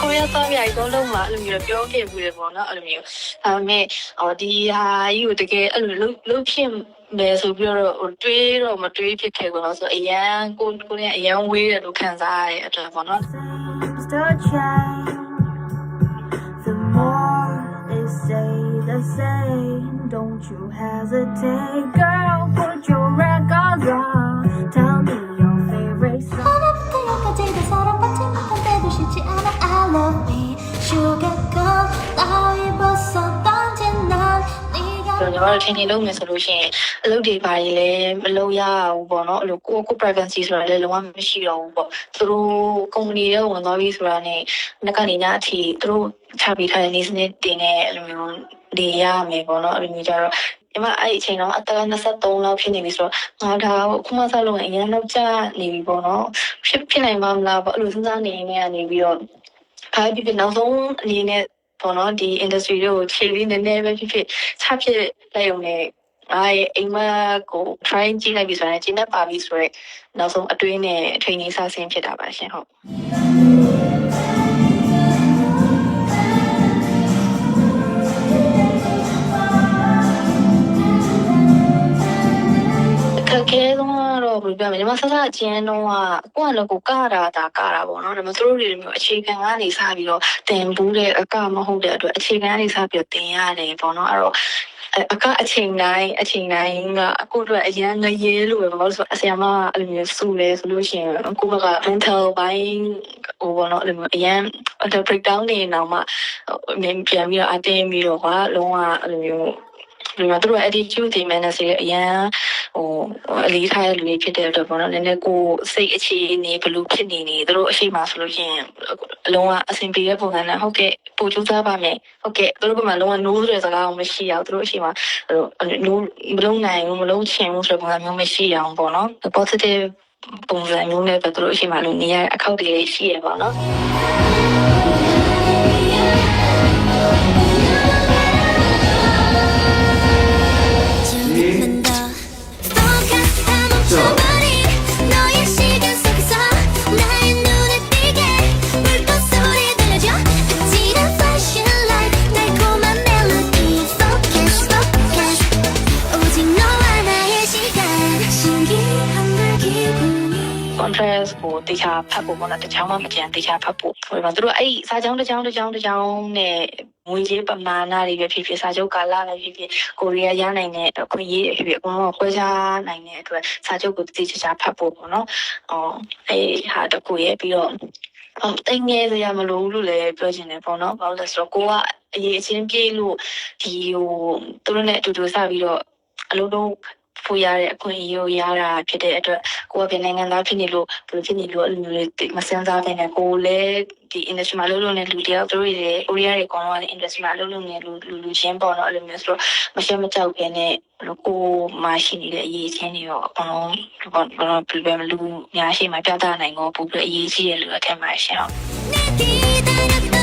ကိုရသားမြိုင်တော့လုံးမှာအဲ့လိုမျိုးပြောခဲ့ဘူးလေပေါ့နော်အဲ့လိုမျိုးအဲမဲ့ဟောဒီဟာကြီးကိုတကယ်အဲ့လိုလုတ်ဖြစ်မယ်ဆိုပြီးတော့တွေးတော့မတွေးဖြစ်ခဲ့ဘူးနော်ဆိုအရန်ကိုကိုနဲ့အရန်ဝေးတယ်လို့ခံစားရတဲ့အတွက်ပေါ့နော် The more they say the same don't you hesitate girl put your records on 네가ကျွန်တော်တို့ထင်ထင်လုပ်မယ်ဆိုလို့ရှိရင်အလုပ်တွေဘာတွေလဲမလုပ်ရဘူးပေါ့နော်အဲ့လိုကိုကို privacy ဆိုတာလည်းလုံးဝမရှိတော့ဘူးပေါ့သူတို့ company တွေဝင်သွားပြီဆိုတာနဲ့နှစ်ကနေညအထိသူတို့ချပေးထားတဲ့နေစနစ်တင်တဲ့အဲ့လိုမျိုးနေရမယ်ပေါ့နော်အဲ့လိုမျိုးကြတော့ဒီမှာအဲ့ဒီအချိန်တော့အသက်23လောက်ဖြစ်နေပြီဆိုတော့ငါဒါခုမှစလို့အရင်တော့ကြာနေပြီပေါ့နော်ဖြစ်ဖြစ်နိုင်မှာမလားပေါ့အဲ့လိုစဉ်းစားနေနေကနေပြီးတော့ဘာဖြစ်ဖြစ်နောက်ဆုံးအနေနဲ့ ပေါ့နော်ဒီ industry တွေကိုခြေလေးနည်းနည်းပဲဖြစ်ဖြစ်ချဖြစ်လိုက်ရုံနဲ့အားရဲ့အိမ်မကို try ကြည့်လိုက်ပြီဆိုရင်ကျင်းနေပါပြီဆိုတော့နောက်ဆုံးအတွင်းနဲ့ training စဆင်းဖြစ်တာပါရှင်ဟုတ် ပြောမလဲဒီမှာဆက်ဆက်အကျဉ်းတော့ကကိုယ့်အလုပ်ကိုကတာတာကတာပေါ့နော်ဒါပေမဲ့သူတို့တွေမျိုးအခြေခံကနေစပြီးတော့တင်ဘူးတဲ့အကမဟုတ်တဲ့အတွက်အခြေခံကနေစပြီးတော့တင်ရတယ်ပေါ့နော်အဲ့တော့အဲ့အကအချိန်တိုင်းအချိန်တိုင်းကအခုအတွက်အရန်ငရဲလို့ပဲဘာလို့လဲဆိုတော့အဆရာမအဲ့လိုမျိုးစုလဲဆိုလို့ရှိရင်ကိုယ့်ဘက်က mental ဘိုင်းဟိုဘောနော်အဲ့လိုမျိုးအရန် breakdown နေတော့မှဟိုအမြင်ပြန်ပြီးတော့အတင်းပြီးတော့ကွာလုံးဝအဲ့လိုမျိုးဒီမှာသူတို့ attitude တွေ manners တွေအရန် ဟိုအလေးထားတဲ့လူတွေဖြစ်တဲ့အတွက်ပေါ့နော်နည်းနည်းကိုစိတ်အခြေအနေဘယ်လိုဖြစ်နေနေသူတို့အရှိမဆိုလို့ရှိရင်အလုံးဝအဆင်ပြေတဲ့ပုံစံနဲ့ဟုတ်ကဲ့ပို့ကြိုးစားပါမယ်ဟုတ်ကဲ့သူတို့ကမှလုံးဝ no ဆိုတဲ့စကားအောင်မရှိအောင်သူတို့အရှိမဟို no မလုံးနိုင်ဘူးမလုံးချင်ဘူးဆိုတဲ့ပုံစံမျိုးမရှိအောင်ပေါ့နော် positive ပုံစံမျိုးနဲ့ပဲသူတို့အရှိမလို့နေရအခောက်တွေရှိရပါတော့ process ကိုတေချာဖတ်ဖို့ပေါ့နော်တချောင်းမှမကြံတေချာဖတ်ဖို့ဆိုတော့သူတို့အဲ့စာချောင်းတစ်ချောင်းတစ်ချောင်းတစ်ချောင်းနဲ့ငွေကြေးပမာဏတွေပဲဖြစ်ဖြစ်စာချုပ်ကာလပဲဖြစ်ဖြစ်ကိုရီးယားရနိုင်တဲ့အခွင့်အရေးတွေဖြစ်ဖြစ်အကုန်လုံးခွဲခြားနိုင်တဲ့အတွက်စာချုပ်ကိုတေချာချာဖတ်ဖို့ပေါ့နော်အော်အဲ့ဟာတကူရဲ့ပြီးတော့အော်တိတ်ငယ်စရာမလိုဘူးလို့လည်းပြောချင်တယ်ပေါ့နော်ဘာလို့လဲဆိုတော့ကိုကအရေးအချင်းပြေးလို့ဒီဟိုသူတို့နဲ့အတူတူစပြီးတော့အလုံးလုံး ဖူရတဲ့အခွင့်အရေးကိုရတာဖြစ်တဲ့အတွက်ကိုကပြန်နိုင်ငံသားဖြစ်နေလို့ဘယ်လိုဖြစ်နေလို့အဲ့လိုမျိုးတွေမစင်စားတဲ့နဲ့ကိုလည်းဒီ industry မှာလုပ်လို့နေလူတယောက်တို့တွေအိုရီယာတွေအကုန်လုံးက industry မှာလုပ်လို့နေလူလူလူချင်းပေါ့နော်အဲ့လိုမျိုးဆိုတော့မရှက်မကြောက်ပဲနဲ့ဘယ်လိုကိုမှရှိနေတဲ့အရေးချင်းတွေရောအကုန်လုံးဘာဘာပြပြမလူများရှိမှပြသနိုင်ကိုပို့ပြီးအရေးကြီးတယ်လို့အထင်ပါရှင့်ဟုတ်